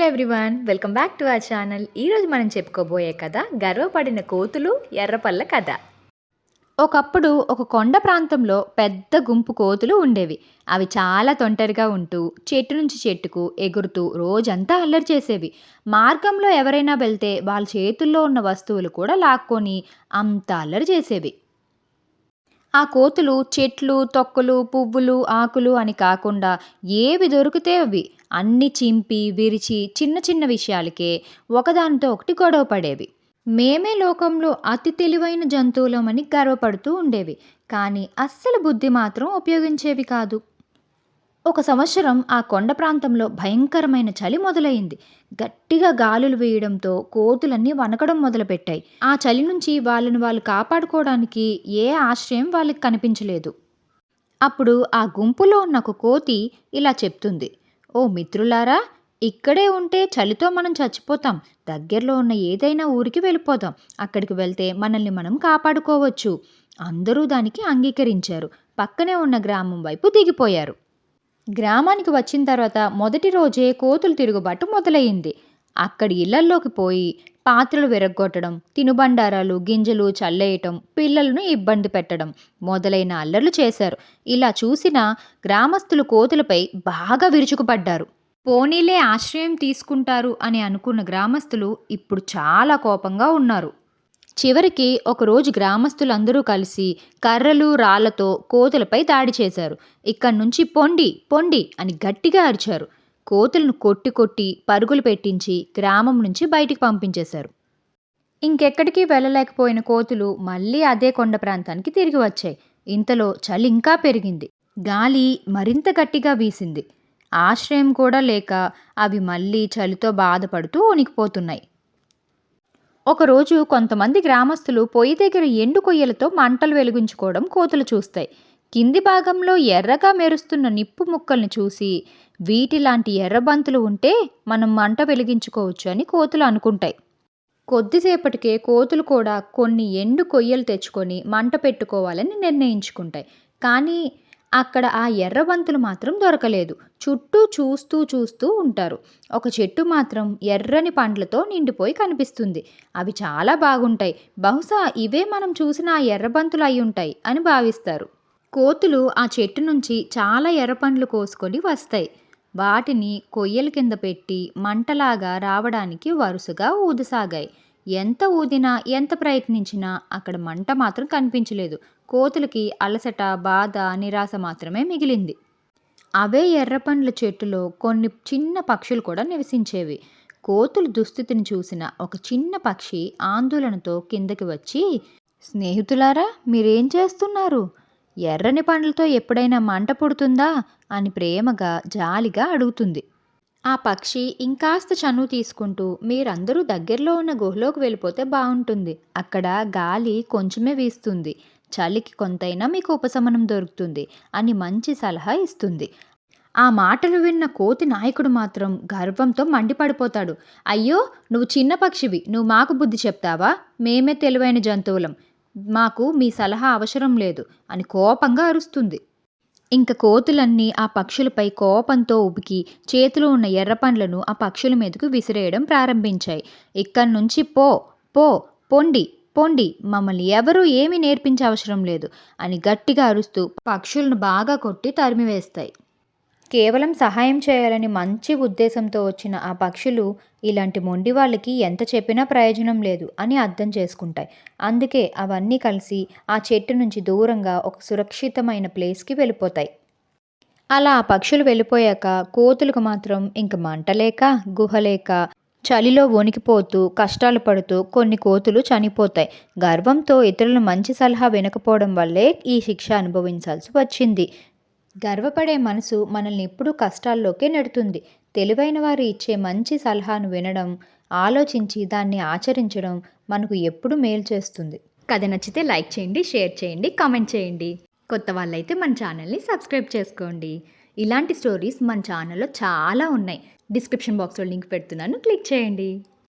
Hello everyone welcome back to our channel. ఈరోజు మనం చెప్పుకోబోయే కథ గర్వపడిన కోతులు ఎర్రపల్ల కథ. ఒకప్పుడు ఒక కొండ ప్రాంతంలో పెద్ద గుంపు కోతులు ఉండేవి. అవి చాలా తొంటరిగా ఉంటూ చెట్టు నుంచి చెట్టుకు ఎగురుతూ రోజంతా అల్లరి చేసేవి. మార్గంలో ఎవరైనా వెళ్తే వాళ్ళ చేతుల్లో ఉన్న వస్తువులు కూడా లాక్కొని అంత అల్లరి చేసేవి. ఆ కోతులు చెట్లు తొక్కలు పువ్వులు ఆకులు అని కాకుండా ఏవి దొరికితే అవి అన్ని చింపి విరిచి చిన్న చిన్న విషయాలకే ఒకదానితో ఒకటి గొడవ పడేవి. మేమే లోకంలో అతి తెలివైన జంతువులమని గర్వపడుతూ ఉండేవి. కానీ అస్సలు బుద్ధి మాత్రం ఉపయోగించేవి కాదు. ఒక సంవత్సరం ఆ కొండ ప్రాంతంలో భయంకరమైన చలి మొదలైంది. గట్టిగా గాలులు వేయడంతో కోతులన్నీ వనకడం మొదలుపెట్టాయి. ఆ చలి నుంచి వాళ్ళని వాళ్ళు కాపాడుకోవడానికి ఏ ఆశ్రయం వాళ్ళకి కనిపించలేదు. అప్పుడు ఆ గుంపులో ఉన్న ఒక కోతి ఇలా చెప్తుంది. ఓ మిత్రులారా ఇక్కడే ఉంటే చలితో మనం చచ్చిపోతాం. దగ్గరలో ఉన్న ఏదైనా ఊరికి వెళ్ళిపోతాం అక్కడికి వెళ్తే మనల్ని మనం కాపాడుకోవచ్చు. అందరూ దానికి అంగీకరించారు. పక్కనే ఉన్న గ్రామం వైపు దిగిపోయారు. గ్రామానికి వచ్చిన తర్వాత మొదటి రోజే కోతులు తిరుగుబాటు మొదలయ్యింది. అక్కడి ఇళ్ళల్లోకి పోయి పాత్రలు విరగ్గొట్టడం తినుబండారాలు గింజలు చల్లేయటం పిల్లలను ఇబ్బంది పెట్టడం మొదలైన అల్లర్లు చేశారు. ఇలా చూసిన గ్రామస్తులు కోతులపై బాగా విరుచుకుపడ్డారు. పోనీలే ఆశ్రయం తీసుకుంటారు అని అనుకున్న గ్రామస్తులు ఇప్పుడు చాలా కోపంగా ఉన్నారు. చివరికి ఒకరోజు గ్రామస్తులందరూ కలిసి కర్రలు రాళ్ళతో కోతులపై దాడి చేశారు. ఇక్కడి నుంచి పొండి పొండి అని గట్టిగా అరిచారు. కోతులను కొట్టి కొట్టి పరుగులు పెట్టించి గ్రామం నుంచి బయటికి పంపించేశారు. ఇంకెక్కడికి వెళ్ళలేకపోయిన కోతులు మళ్ళీ అదే కొండ ప్రాంతానికి తిరిగి వచ్చాయి. ఇంతలో చలి ఇంకా పెరిగింది. గాలి మరింత గట్టిగా వీసింది. ఆశ్రయం కూడా లేక అవి మళ్ళీ చలితో బాధపడుతూ ఉనికిపోతున్నాయి ఒకరోజు కొంతమంది గ్రామస్తులు పొయ్యి దగ్గర ఎండు కొయ్యలతో మంటలు వెలిగించుకోవడం కోతులు చూస్తాయి. కింది భాగంలో ఎర్రగా మెరుస్తున్న నిప్పు ముక్కల్ని చూసి వీటిలాంటి ఎర్రబంతులు ఉంటే మనం మంట వెలిగించుకోవచ్చు అని కోతులు అనుకుంటాయి. కొద్దిసేపటికే కోతులు కూడా కొన్ని ఎండు కొయ్యలు తెచ్చుకొని మంట పెట్టుకోవాలని నిర్ణయించుకుంటాయి. కానీ అక్కడ ఆ ఎర్రబంతులు మాత్రం దొరకలేదు. చుట్టూ చూస్తూ చూస్తూ ఉంటారు. ఒక చెట్టు మాత్రం ఎర్రని పండ్లతో నిండిపోయి కనిపిస్తుంది. అవి చాలా బాగుంటాయి. బహుశా ఇవే మనం చూసిన ఆ ఎర్రబంతులు అయి ఉంటాయి అని భావిస్తారు. కోతులు ఆ చెట్టు నుంచి చాలా ఎర్రపండ్లు కోసుకొని వస్తాయి. వాటిని కొయ్యల కింద పెట్టి మంటలాగా రావడానికి వరుసగా ఊదసాగాయి. ఎంత ఊదినా ఎంత ప్రయత్నించినా అక్కడ మంట మాత్రం కనిపించలేదు. కోతులకి అలసట బాధ నిరాశ మాత్రమే మిగిలింది. అవే ఎర్రపండ్ల చెట్టులో కొన్ని చిన్న పక్షులు కూడా నివసించేవి. కోతుల దుస్థితిని చూసిన ఒక చిన్న పక్షి ఆందోళనతో కిందకి వచ్చి స్నేహితులారా మీరేం చేస్తున్నారు? ఎర్రని పండ్లతో ఎప్పుడైనా మంట పుడుతుందా? అని ప్రేమగా జాలిగా అడుగుతుంది. ఆ పక్షి ఇంకాస్త చనువు తీసుకుంటూ మీరందరూ దగ్గరలో ఉన్న గుహలోకి వెళ్ళిపోతే బాగుంటుంది. అక్కడ గాలి కొంచెమే వీస్తుంది. చలికి కొంతైనా మీకు ఉపశమనం దొరుకుతుంది అని మంచి సలహా ఇస్తుంది. ఆ మాటలు విన్న కోతి నాయకుడు మాత్రం గర్వంతో మండిపడిపోతాడు. అయ్యో నువ్వు చిన్న పక్షివి. నువ్వు మాకు బుద్ధి చెప్తావా? మేమే తెలివైన జంతువులం. మాకు మీ సలహా అవసరం లేదు అని కోపంగా అరుస్తుంది. ఇంక కోతులన్నీ ఆ పక్షులపై కోపంతో ఉబికి చేతిలో ఉన్న ఎర్ర పండ్లను ఆ పక్షుల మీదకు విసిరేయడం ప్రారంభించాయి. ఇక్కడి నుంచి పో పో పొండి పొండి మమ్మల్ని ఎవరూ ఏమీ నేర్పించే అవసరం లేదు అని గట్టిగా అరుస్తూ పక్షులను బాగా కొట్టి తరిమివేస్తాయి. కేవలం సహాయం చేయాలని మంచి ఉద్దేశంతో వచ్చిన ఆ పక్షులు ఇలాంటి మొండి వాళ్ళకి ఎంత చెప్పినా ప్రయోజనం లేదు అని అర్థం చేసుకుంటాయి. అందుకే అవన్నీ కలిసి ఆ చెట్టు నుంచి దూరంగా ఒక సురక్షితమైన ప్లేస్కి వెళ్ళిపోతాయి. అలా ఆ పక్షులు వెళ్ళిపోయాక కోతులకు మాత్రం ఇంక మంటలేక గుహలేక చలిలో వణికిపోతూ కష్టాలు పడుతూ కొన్ని కోతులు చనిపోతాయి. గర్వంతో ఇతరుల మంచి సలహా వినకపోవడం వల్లే ఈ శిక్ష అనుభవించాల్సి వచ్చింది. గర్వపడే మనసు మనల్ని ఎప్పుడూ కష్టాల్లోకే నెడుతుంది. తెలివైన వారు ఇచ్చే మంచి సలహాను వినడం ఆలోచించి దాన్ని ఆచరించడం మనకు ఎప్పుడు మేలు చేస్తుంది. కథ నచ్చితే లైక్ చేయండి షేర్ చేయండి కామెంట్ చేయండి. కొత్త వాళ్ళైతే మన ఛానల్ని సబ్స్క్రైబ్ చేసుకోండి. ఇలాంటి స్టోరీస్ మన ఛానల్లో చాలా ఉన్నాయి. డిస్క్రిప్షన్ బాక్స్లో లింక్ పెడుతున్నాను. క్లిక్ చేయండి.